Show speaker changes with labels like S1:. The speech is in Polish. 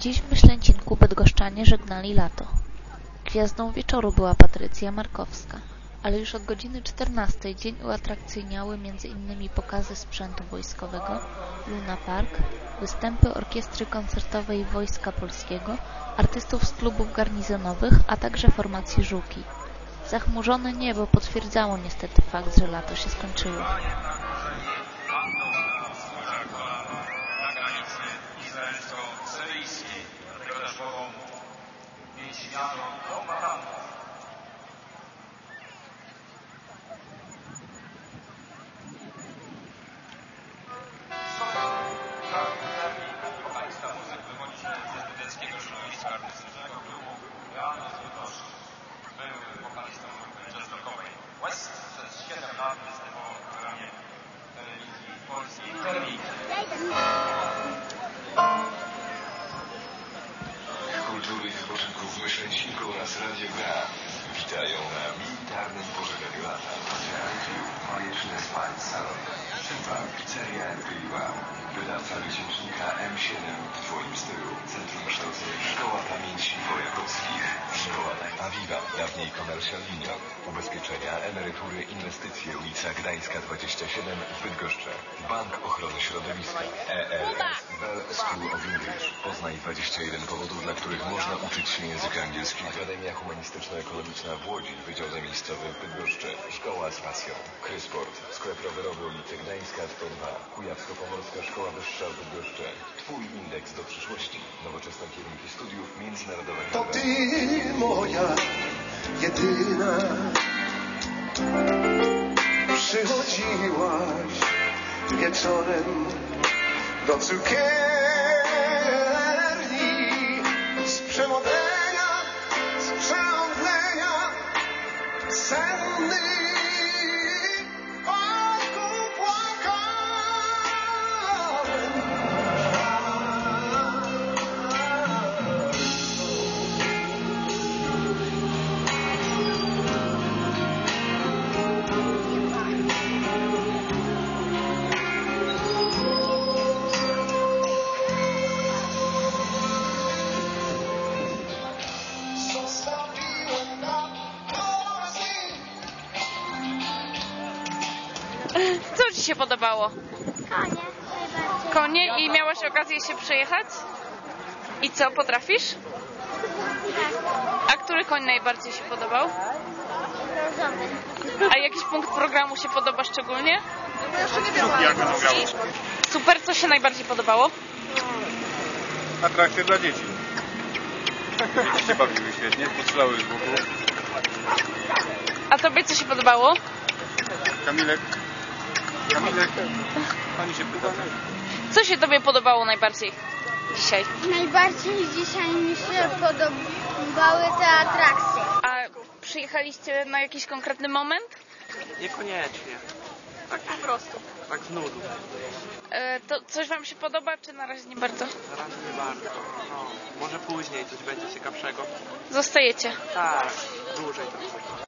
S1: Dziś w Myślęcinku bydgoszczanie żegnali lato. Gwiazdą wieczoru była Patrycja Markowska, ale już od godziny 14 dzień uatrakcyjniały m.in. pokazy sprzętu wojskowego, Luna Park, występy orkiestry koncertowej Wojska Polskiego, artystów z klubów garnizonowych, a także formacji Żuki. Zachmurzone niebo potwierdzało niestety fakt, że lato się skończyło.
S2: Kultury i wypoczynku w Myślęcinku oraz Radio Gra witają na militarnym pożegnaniu lata. Reality, bajeczny spa i salon. Chyba pizzeria Empiriła. Wydawca wyciecznika M7 w Twoim stylu. Centrum Kształcenia Dawniej Commercial Union. Ubezpieczenia, emerytury, inwestycje. Ulica Gdańska 27 w Bydgoszczy. Bank Ochrony Środowiska. ELS Bell School of English. Poznaj 21 powodów, dla których można uczyć się języka angielskiego. Akademia Humanistyczno-Ekologiczna w Łodzi, Wydział Zamiejscowy w Bydgoszczy. Z pasją. Krysport. Sklep rowerowy ulicy Gdańska 102. Kujawsko-Pomorska Szkoła Wyższa w Bydgoszczy. Twój indeks do przyszłości. Nowoczesne kierunki studiów międzynarodowego.
S3: To ty moja jedyna Przychodziłaś wieczorem do cukierni Z przemodlenia, z
S4: się podobało?
S5: Konie.
S4: Konie i miałaś okazję się przejechać? I co, potrafisz? A który koń najbardziej się podobał?
S5: Brązowy.
S4: A jakiś punkt programu się podoba szczególnie?
S6: Grały?
S4: Super, co się najbardziej podobało?
S7: atrakcje dla dzieci. Dzieci się bawiły świetnie, postrzały z łuku.
S4: A Tobie co się podobało?
S7: Kamilek, Kamilek, pani się pyta?
S4: Co się Tobie podobało najbardziej dzisiaj?
S5: Najbardziej dzisiaj mi się podobały te atrakcje.
S4: A przyjechaliście na jakiś konkretny moment?
S8: Niekoniecznie. Tak po prostu. Tak z nudu.
S4: E, to coś Wam się podoba, czy na razie nie bardzo?
S8: Na razie nie bardzo. No, może później coś będzie ciekawszego.
S4: Zostajecie.
S8: Tak, dłużej trochę.